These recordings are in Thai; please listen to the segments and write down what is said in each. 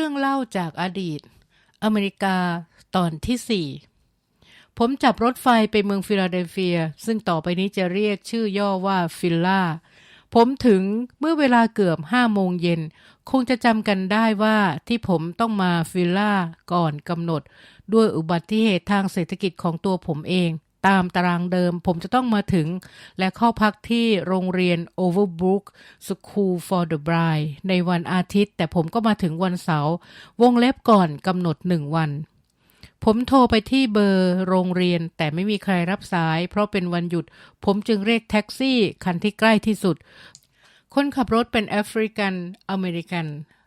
รื่องเล่าจากอดีต อเมริกาตอนที่ 4 ผมจับรถไฟไปเมืองฟิลาเดลเฟีย ซึ่งต่อไปนี้จะเรียกชื่อย่อว่าฟิลล่า ผมถึงเมื่อเวลาเกือบห้าโมงเย็น คงจะจำกันได้ว่าที่ผมต้องมาฟิลล่าก่อนกำหนด ด้วยอุบัติเหตุทางเศรษฐกิจของตัวผมเอง ตามตารางเดิม ผมจะต้องมาถึง และเข้าพักที่โรงเรียน Overbrook School for the Blind ในวันอาทิตย์ แต่ผมก็มาถึงวันเสาร์วงเล็บก่อนกำหนดหนึ่งวัน ผมโทรไปที่เบอร์โรงเรียนแต่ไม่มีใครรับสาย เพราะเป็นวันหยุด ผมจึงเรียกแท็กซี่คันที่ใกล้ที่สุด คนขับรถเป็นแอฟริกันอเมริกัน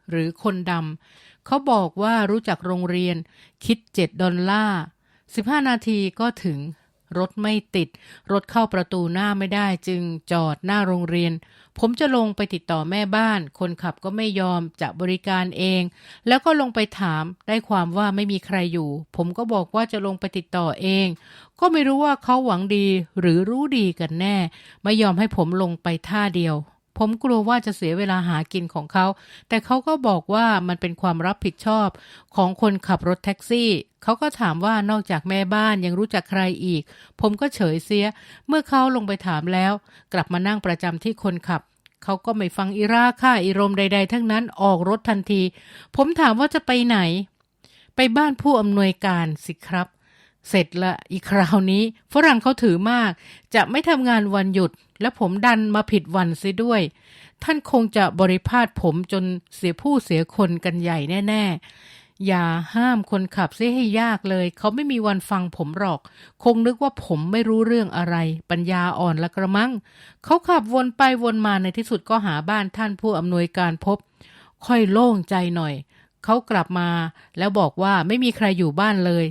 หรือคนดำเขาบอกว่ารู้จักโรงเรียนคิด 7 ดอลลาร์15 นาทีก็ถึง รถไม่ติด รถเข้าประตูหน้าไม่ได้จึงจอดหน้าโรงเรียน ผมจะลงไปติดต่อแม่บ้าน คนขับก็ไม่ยอมจะบริการเอง แล้วก็ลงไปถามได้ความว่าไม่มีใครอยู่ ผมก็บอกว่าจะลงไปติดต่อเอง ก็ไม่รู้ว่าเขาหวังดีหรือรู้ดีกันแน่ ไม่ยอมให้ผมลงไปท่าเดียว ผมกลัวว่าจะเสียเวลาหากินของเขา แต่เขาก็บอกว่ามันเป็นความรับผิดชอบของคนขับรถแท็กซี่ เขาก็ถามว่านอกจากแม่บ้านยังรู้จักใครอีก ผมก็เฉยเสีย เมื่อเขาลงไปถามแล้ว กลับมานั่งประจำที่คนขับ เขาก็ไม่ฟังอิราค่าอิรมใด ๆ ทั้งนั้นออกรถทันที ผมถามว่าจะไปไหน ไปบ้านผู้อำนวยการสิครับ เสร็จละอีกคราวนี้ ฝรั่งเขาถือมาก จะไม่ทำงานวันหยุด และผมดันมาผิดวันเสียด้วย ท่านคงจะบริพาทผมจนเสียผู้เสียคนกันใหญ่แน่ ๆ อย่าห้ามคนขับเสียให้ยากเลย เขาไม่มีวันฟังผมหรอก คงนึกว่าผมไม่รู้เรื่องอะไร ปัญญาอ่อนละกระมัง เขาขับวนไปวนมาในที่สุดก็หาบ้านท่านผู้อำนวยการพบ ค่อยโล่งใจหน่อยเขากลับมาแล้วบอกว่าไม่มีใครอยู่บ้านเลย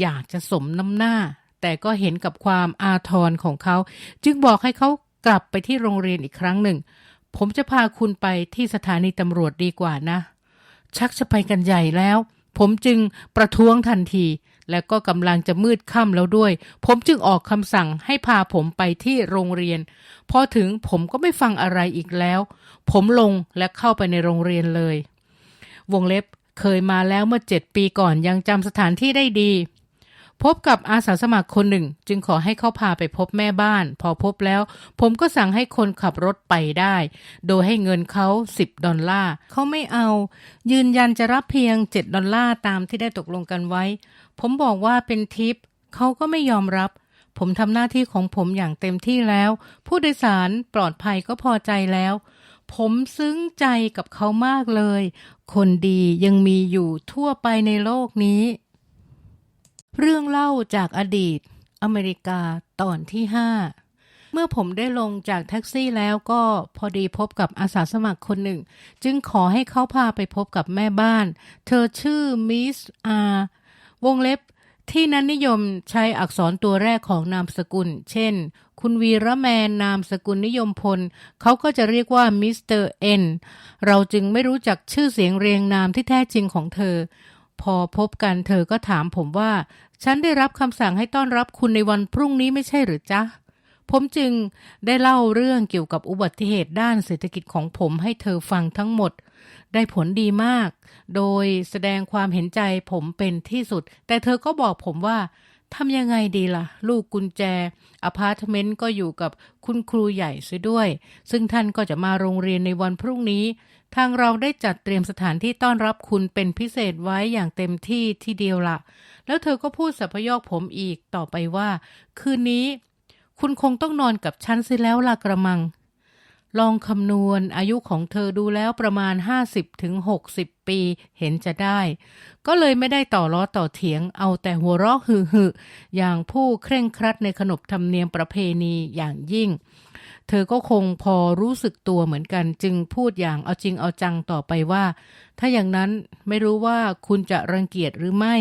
อยากจะสมน้ำหน้า แต่ก็เห็นกับความอาทรของเขา จึงบอกให้เขา กลับไปที่โรงเรียนอีกครั้งหนึ่ง ผมจะพาคุณไปที่สถานีตำรวจดีกว่านะ ชักจะไปกันใหญ่แล้ว ผมจึงประท้วงทันที และก็กำลังจะมืดค่ำแล้วด้วย ผมจึงออกคำสั่งให้พาผมไปที่โรงเรียน พอถึงผมก็ไม่ฟังอะไรอีกแล้ว ผมลงและเข้าไปในโรงเรียนเลย วงเล็บเคยมาแล้วเมื่อเจ็ดปีก่อนยังจำสถานที่ได้ดี พบกับอาสาสมัครคนหนึ่ง จึงขอให้เขาพาไปพบแม่บ้าน พอพบแล้ว ผมก็สั่งให้คนขับรถไปได้ โดยให้เงินเขา 10 ดอลลาร์เขาไม่เอา ยืนยันจะรับเพียง 7 ดอลลาร์ตามที่ได้ตกลงกันไว้ ผมบอกว่าเป็นทิป เขาก็ไม่ยอมรับ ผมทำหน้าที่ของผมอย่างเต็มที่แล้ว ผู้โดยสารปลอดภัยก็พอใจแล้ว ผมซึ้งใจกับเขามากเลย คนดียังมีอยู่ทั่วไปในโลกนี้ เรื่องเล่าจากอดีต อเมริกาตอนที่ 5 เมื่อผมได้ลงจากแท็กซี่แล้วก็พอดีพบกับอาสาสมัครคนหนึ่ง จึงขอให้เขาพาไปพบกับแม่บ้าน เธอชื่อมิสอาวงเล็บที่นั้นนิยมใช้อักษรตัวแรกของนามสกุล เช่น คุณวีระแมนนามสกุลนิยมพล เขาก็จะเรียกว่ามิสเตอร์เอ็น เราจึงไม่รู้จักชื่อเสียงเรียงนามที่แท้จริงของเธอ พอพบกันเธอก็ถามผมว่า ฉันได้รับคำสั่งให้ต้อนรับคุณในวันพรุ่งนี้ไม่ใช่หรือจ๊ะ ผมจึงได้เล่าเรื่องเกี่ยวกับอุบัติเหตุด้านเศรษฐกิจของผมให้เธอฟังทั้งหมด ได้ผลดีมาก โดยแสดงความเห็นใจผมเป็นที่สุด แต่เธอก็บอกผมว่าทำยังไงดีล่ะ ลูกกุญแจอพาร์ตเมนต์ก็อยู่กับคุณครูใหญ่เสียด้วย ซึ่งท่านก็จะมาโรงเรียนในวันพรุ่งนี้ ทางเราได้จัดเตรียมสถานที่ต้อนรับคุณเป็นพิเศษไว้อย่างเต็มที่ที่เดียวละแล้วเธอก็พูดสัพยอกผมอีกต่อไปว่า คืนนี้ คุณคงต้องนอนกับฉันสิแล้วล่ะกระมัง ลองคำนวณอายุของเธอดูแล้วประมาณ50ถึงปีเห็นจะได้ ก็เลยไม่ได้ต่อล้อต่อเถียง เอาแต่หัวเราะหึ่อย่างผู้เคร่งครัดในขนบธรรมเนียมประเพณีอย่างยิ่ง เธอก็คงพอรู้สึกตัวเหมือนกัน จึงพูดอย่างเอาจริงเอาจังต่อไปว่า ถ้าอย่างนั้นไม่รู้ว่าคุณจะรังเกียจหรือไม่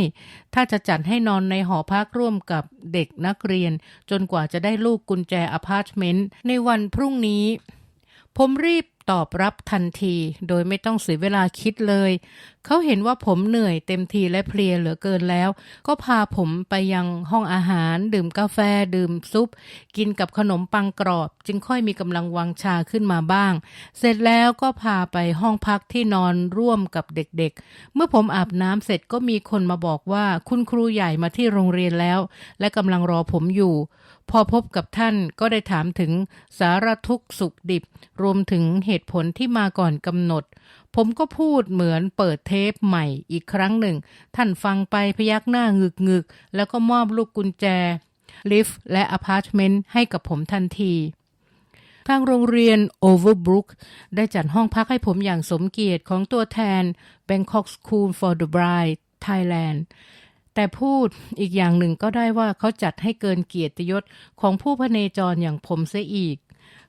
ถ้าจะจัดให้นอนในหอพักร่วมกับเด็กนักเรียน จนกว่าจะได้ลูกกุญแจอพาร์ตเมนต์ในวันพรุ่งนี้ ผมรีบ ตอบรับทันที โดยไม่ต้องเสียเวลาคิดเลย เขาเห็นว่าผมเหนื่อยเต็มทีและเพลียเหลือเกินแล้ว ก็พาผมไปยังห้องอาหาร ดื่มกาแฟ ดื่มซุป กินกับขนมปังกรอบ จึงค่อยมีกำลังวังชาขึ้นมาบ้าง เสร็จแล้วก็พาไปห้องพักที่นอนร่วมกับเด็กๆ เมื่อผมอาบน้ำเสร็จก็มีคนมาบอกว่าคุณครูใหญ่มาที่โรงเรียนแล้ว และกำลังรอผมอยู่พอพบกับท่านก็ได้ถามถึงสารทุกข์สุขดิบ รวมถึงเหตุผลที่มาก่อนกำหนด ผมก็พูดเหมือนเปิดเทปใหม่อีกครั้งหนึ่ง ท่านฟังไปพยักหน้างึกงึกแล้วก็มอบลูกกุญแจ ลิฟต์และอพาร์ตเมนต์ให้กับผมทันทีทางโรงเรียน Overbrook ได้จัดห้องพักให้ผมอย่างสมเกียรติของตัวแทน Bangkok School for the Blind Thailand แต่พูดอีกอย่างหนึ่งก็ได้ว่าเขาจัดให้เกินเกียรติยศของผู้พเนจรอย่างผมเสียอีก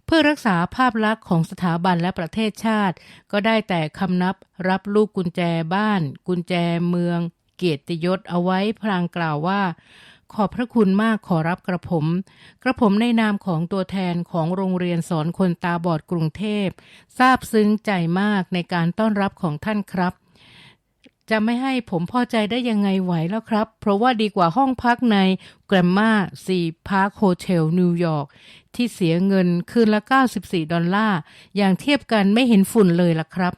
เพื่อรักษาภาพลักษณ์ของสถาบันและประเทศชาติ ก็ได้แต่คำนับรับลูกกุญแจบ้าน กุญแจเมือง เกียรติยศเอาไว้พลางกล่าวว่า ขอบพระคุณมากขอรับกระผม กระผมในนามของตัวแทนของโรงเรียนสอนคนตาบอดกรุงเทพซาบซึ้งใจมากในการต้อนรับของท่านครับจะไม่ให้ผมพอใจได้ยังไงไหวแล้วครับ เพราะว่าดีกว่าห้องพักใน g r a m m a ซีพาร์คโฮเทลนิวยอร์ก ที่เสียเงินคืนละ 94 ดอลลาร์ อย่างเทียบกันไม่เห็นฝุ่นเลยล่ะครับ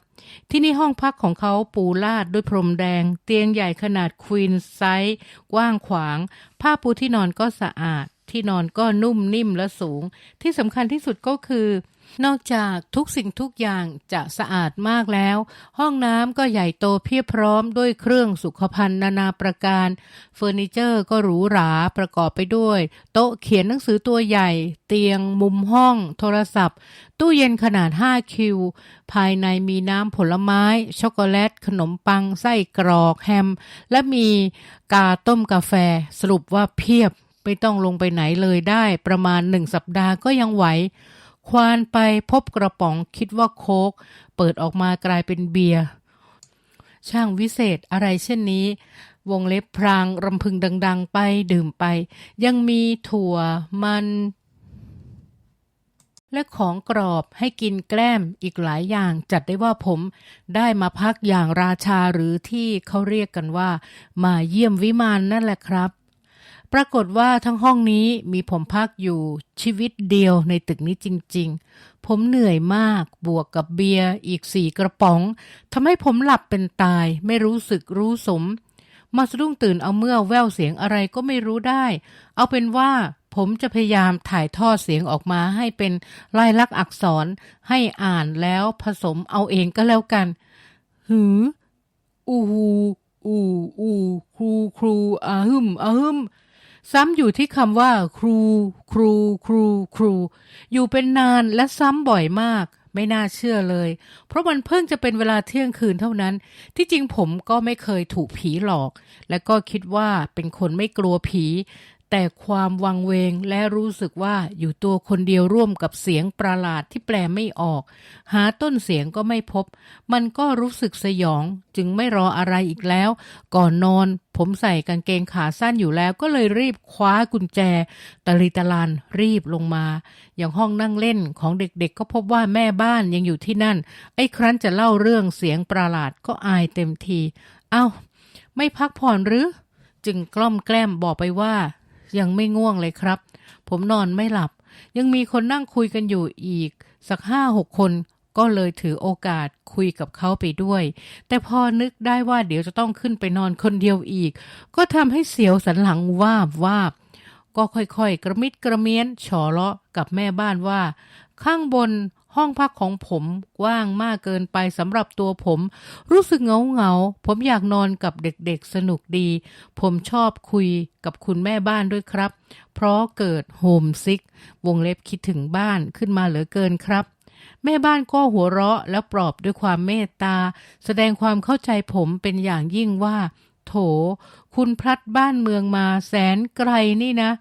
ที่นี่ห้องพักของเขาปูลาดด้วยพรมแดง เตียงใหญ่ขนาดควีนไซส์กว้างขวาง ผ้าปูที่นอนก็สะอาด ที่นอนก็นุ่มนิ่มและสูง ที่สำคัญที่สุดก็คือ นอกจากทุกสิ่งทุกอย่างจะสะอาดมากแล้ว ห้องน้ำก็ใหญ่โตเพียบพร้อมด้วยเครื่องสุขภัณฑ์นานาประการ เฟอร์นิเจอร์ก็หรูหราประกอบไปด้วย โต๊ะเขียนหนังสือตัวใหญ่ เตียง มุมห้อง โทรศัพท์ ตู้เย็นขนาด 5 คิว ภายในมีน้ำผลไม้ ช็อกโกแลต ขนมปัง ไส้กรอกแฮม และมีกาต้มกาแฟสรุปว่าเพียบไม่ต้องลงไปไหนเลยได้ประมาณหนึ่งสัปดาห์ก็ยังไหว ควานไปพบกระป๋องคิดว่าโค้กเปิดออกมากลายเป็นเบียร์ ช่างวิเศษอะไรเช่นนี้ วงเล็บพรางรำพึงดัง ๆ ไปดื่มไป ยังมีถั่วมัน และของกรอบให้กินแกล้มอีกหลายอย่างจัดได้ว่าผมได้มาพักอย่างราชาหรือที่เขาเรียกกันว่า มาเยี่ยมวิมานนั่นแหละครับ ปรากฏว่าทั้งห้องนี้มีผมพักอยู่ชีวิตเดียวในตึกนี้จริง ๆ ผมเหนื่อยมากบวกกับเบียร์อีกสี่กระป๋องทำให้ผมหลับเป็นตาย ไม่รู้สึกรู้สม มาสะดุ้งตื่นเอาเมื่อแววเสียงอะไรก็ไม่รู้ได้ เอาเป็นว่าผมจะพยายามถ่ายทอดเสียงออกมาให้เป็นลายลักษณ์อักษรให้อ่านแล้วผสมเอาเองก็แล้วกัน หือ อูหูอูอูครูครูอาฮึมอาฮึม ซ้ำอยู่ที่คำว่า ครู ครู ครู ครู อยู่เป็นนานและซ้ำบ่อยมาก ไม่น่าเชื่อเลย เพราะมันเพิ่งจะเป็นเวลาเที่ยงคืนเท่านั้น ที่จริงผมก็ไม่เคยถูกผีหลอก และก็คิดว่าเป็นคนไม่กลัวผี แต่ความวังเวงและรู้สึกว่าอยู่ตัวคนเดียวร่วมกับเสียงประหลาดที่แปลไม่ออก หาต้นเสียงก็ไม่พบ มันก็รู้สึกสยองจึงไม่รออะไรอีกแล้ว ก่อนนอน ผมใส่กางเกงขาสั้นอยู่แล้ว ก็เลยรีบคว้ากุญแจตะลิตะลานรีบลงมา อย่างห้องนั่งเล่นของเด็กๆ ก็พบว่าแม่บ้านยังอยู่ที่นั่น ไอ้ครั้นจะเล่าเรื่องเสียงประหลาดก็อายเต็มที เอ้า ไม่พักผ่อนหรือ จึงกล้อมแกล้มบอกไปว่า ยังไม่ง่วงเลยครับ ผมนอนไม่หลับ ยังมีคนนั่งคุยกันอยู่อีก สักห้าหกคนก็เลยถือโอกาสคุยกับเขาไปด้วย แต่พอนึกได้ว่าเดี๋ยวจะต้องขึ้นไปนอนคนเดียวอีก ก็ทำให้เสียวสันหลังวาบวาบ ก็ค่อยๆ กระมิดกระเมียนฉอเลาะกับแม่บ้านว่า ข้างบน ห้องพักของผมกว้างมากเกินไปสำหรับตัวผม รู้สึกเหงาเหงาผมอยากนอนกับเด็กๆสนุกดี ผมชอบคุยกับคุณแม่บ้านด้วยครับ เพราะเกิดโฮมซิกวงเล็บคิดถึงบ้านขึ้นมาเหลือเกินครับ แม่บ้านก็หัวเราะแล้วปลอบด้วยความเมตตา แสดงความเข้าใจผมเป็นอย่างยิ่งว่า โถ คุณพลัดบ้านเมืองมาแสนไกลนี่นะ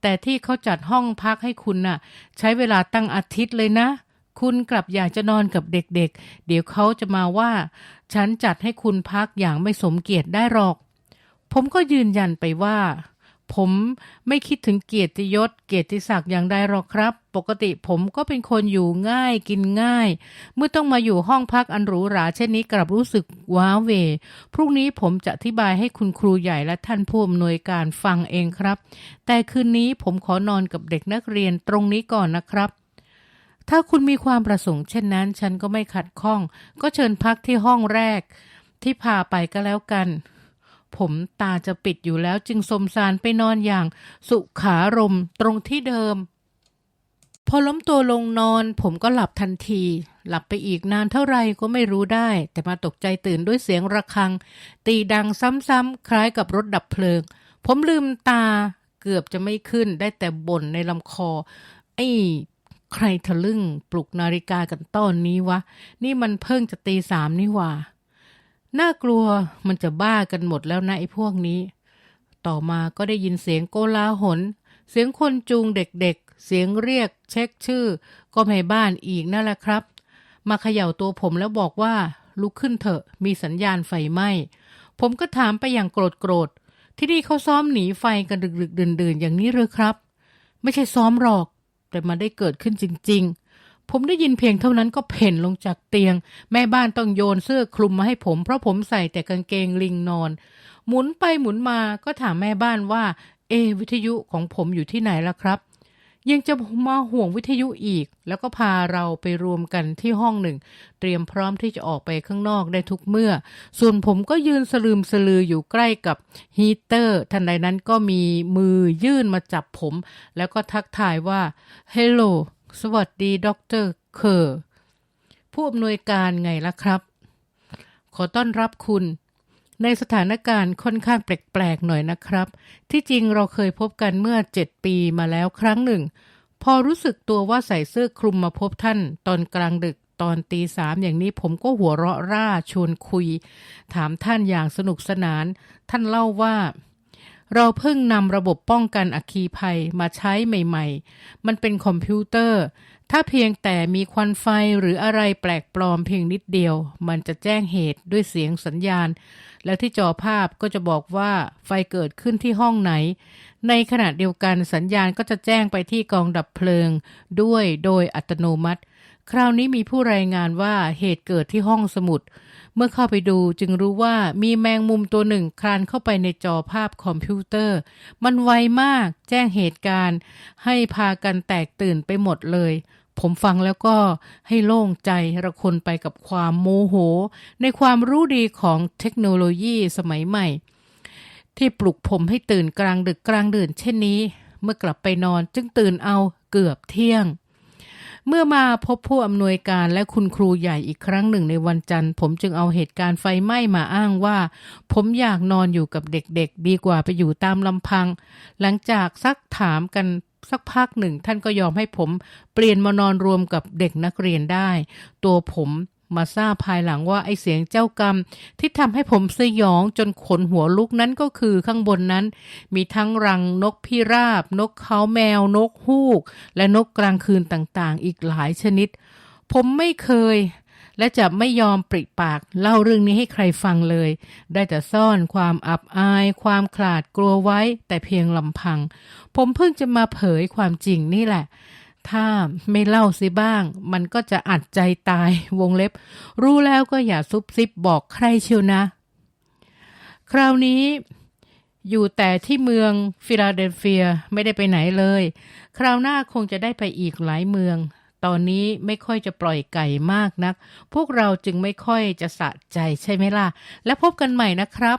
แต่ที่เขาจัดห้องพักให้คุณน่ะ ใช้เวลาตั้งอาทิตย์เลยนะ คุณกลับอยากจะนอนกับเด็กๆเดี๋ยวเขาจะมาว่า ฉันจัดให้คุณพักอย่างไม่สมเกียรติได้หรอก ผมก็ยืนยันไปว่า ผมไม่คิดถึงเกียรติยศ เกียรติศักดิ์อย่างใดหรอกครับ ปกติผมก็เป็นคนอยู่ง่ายกินง่าย เมื่อต้องมาอยู่ห้องพักอันหรูหราเช่นนี้กลับรู้สึกว้าเว พรุ่งนี้ผมจะอธิบายให้คุณครูใหญ่และท่านผู้อำนวยการฟังเองครับ แต่คืนนี้ผมขอนอนกับเด็กนักเรียนตรงนี้ก่อนนะครับ ถ้าคุณมีความประสงค์เช่นนั้น ฉันก็ไม่ขัดข้อง ก็เชิญพักที่ห้องแรก ที่พาไปก็แล้วกัน ผมตาจะปิดอยู่แล้วจึงสมสารไปนอนอย่าง สุขารมณ์ตรงที่เดิม พอล้มตัวลงนอน ผมก็หลับทันที หลับไปอีกนานเท่าไรก็ไม่รู้ได้ แต่มาตกใจตื่นด้วยเสียงระฆัง ตีดังซ้ำๆคล้ายกับรถดับเพลิง ผมลืมตาเกือบจะไม่ขึ้นได้แต่บ่นในลำคอไอ้ ใครทะลึ่งปลุกนาฬิกากันตอนนี้วะ นี่มันเพิ่งจะตีสามนี่ว่า น่ากลัวมันจะบ้ากันหมดแล้วนะไอ้พวกนี้ ต่อมาก็ได้ยินเสียงโกลาหล เสียงคนจูงเด็กๆ เสียงเรียก เช็คชื่อ ก็ไม่บ้านอีกนั่นแหละครับ มาเขย่าตัวผมแล้วบอกว่า ลุกขึ้นเถอะ มีสัญญาณไฟไหม้ผมก็ถามไปอย่างโกรธโกรธที่นี่เขาซ้อมหนีไฟกันดึกๆดื่นๆอย่างนี้หรือครับ ไม่ใช่ซ้อมหรอก แต่มันได้เกิดขึ้นจริง ๆ ผมได้ยินเพียงเท่านั้นก็เพ่นลงจากเตียง แม่บ้านต้องโยนเสื้อคลุมมาให้ผม เพราะผมใส่แต่กางเกงลิงนอน หมุนไปหมุนมาก็ถามแม่บ้านว่า เอวิทยุของผมอยู่ที่ไหนล่ะครับ ยังจะมาห่วงวิทยุอีก แล้วก็พาเราไปรวมกันที่ห้องหนึ่ง เตรียมพร้อมที่จะออกไปข้างนอกได้ทุกเมื่อ ส่วนผมก็ยืนสลืมสลืออยู่ใกล้กับฮีเตอร์ ทันใดนั้นก็มีมือยื่นมาจับผม แล้วก็ทักทายว่าเฮลโลสวัสดีด็อกเตอร์เคอร์ผู้อำนวยการไงล่ะครับ ขอต้อนรับคุณ ในสถานการณ์ค่อนข้างแปลกๆหน่อยนะครับ ที่จริงเราเคยพบกันเมื่อเจ็ดปีมาแล้วครั้งหนึ่ง พอรู้สึกตัวว่าใส่เสื้อคลุมมาพบท่าน ตอนกลางดึกตอนตีสามอย่างนี้ผมก็หัวเราะร่าชวนคุย ถามท่านอย่างสนุกสนาน ท่านเล่าว่า เราเพิ่งนำระบบป้องกันอัคคีภัยมาใช้ใหม่ ๆ มันเป็นคอมพิวเตอร์ ถ้าเพียงแต่มีควันไฟหรืออะไรแปลกปลอมเพียงนิดเดียว มันจะแจ้งเหตุด้วยเสียงสัญญาณ แล้วที่จอภาพก็จะบอกว่าไฟเกิดขึ้นที่ห้องไหน ในขณะเดียวกันสัญญาณก็จะแจ้งไปที่กองดับเพลิง ด้วยโดยอัตโนมัติ คราวนี้มีผู้รายงานว่าเหตุเกิดที่ห้องสมุด เมื่อเข้าไปดูจึงรู้ว่ามีแมงมุมตัวหนึ่งคลานเข้าไปในจอภาพคอมพิวเตอร์ มันไวมาก แจ้งเหตุการณ์ ให้พากันแตกตื่นไปหมดเลย ผมฟังแล้วก็ให้โล่งใจระคนไปกับความโมโห ในความรู้ดีของเทคโนโลยีสมัยใหม่ ที่ปลุกผมให้ตื่นกลางดึกกลางดื่นเช่นนี้ เมื่อกลับไปนอนจึงตื่นเอาเกือบเที่ยง เมื่อมาพบผู้อำนวยการและคุณครูใหญ่อีกครั้งหนึ่งในวันจันทร์ ผมจึงเอาเหตุการณ์ไฟไหม้มาอ้างว่า ผมอยากนอนอยู่กับเด็กๆ ดีกว่าไปอยู่ตามลำพัง หลังจากซักถามกันสักพักหนึ่งท่านก็ยอมให้ผมเปลี่ยนมานอนรวมกับเด็กนักเรียนได้ ตัวผม มาทราบภายหลังว่าไอเสียงเจ้ากรรม ที่ทำให้ผมสยองจนขนหัวลุกนั้นก็คือข้างบนนั้น มีทั้งรังนกพิราบ นกเขาแมว นกฮูก และนกกลางคืนต่างๆ อีกหลายชนิด ผมไม่เคย และจะไม่ยอมปริปากเล่าเรื่องนี้ให้ใครฟังเลย ได้แต่ซ่อนความอับอาย ความขลาดกลัวไว้แต่เพียงลำพัง ผมเพิ่งจะมาเผยความจริงนี่แหละ ถ้าไม่เล่าสิบ้าง มันก็จะอัดใจตายวงเล็บ รู้แล้วก็อย่าซุบซิบบอกใครเชียวนะ คราวนี้อยู่แต่ที่เมืองฟิลาเดลเฟียไม่ได้ไปไหนเลย คราวหน้าคงจะได้ไปอีกหลายเมือง ตอนนี้ไม่ค่อยจะปล่อยไก่มากนัก พวกเราจึงไม่ค่อยจะสะใจใช่ไหมล่ะ และพบกันใหม่นะครับ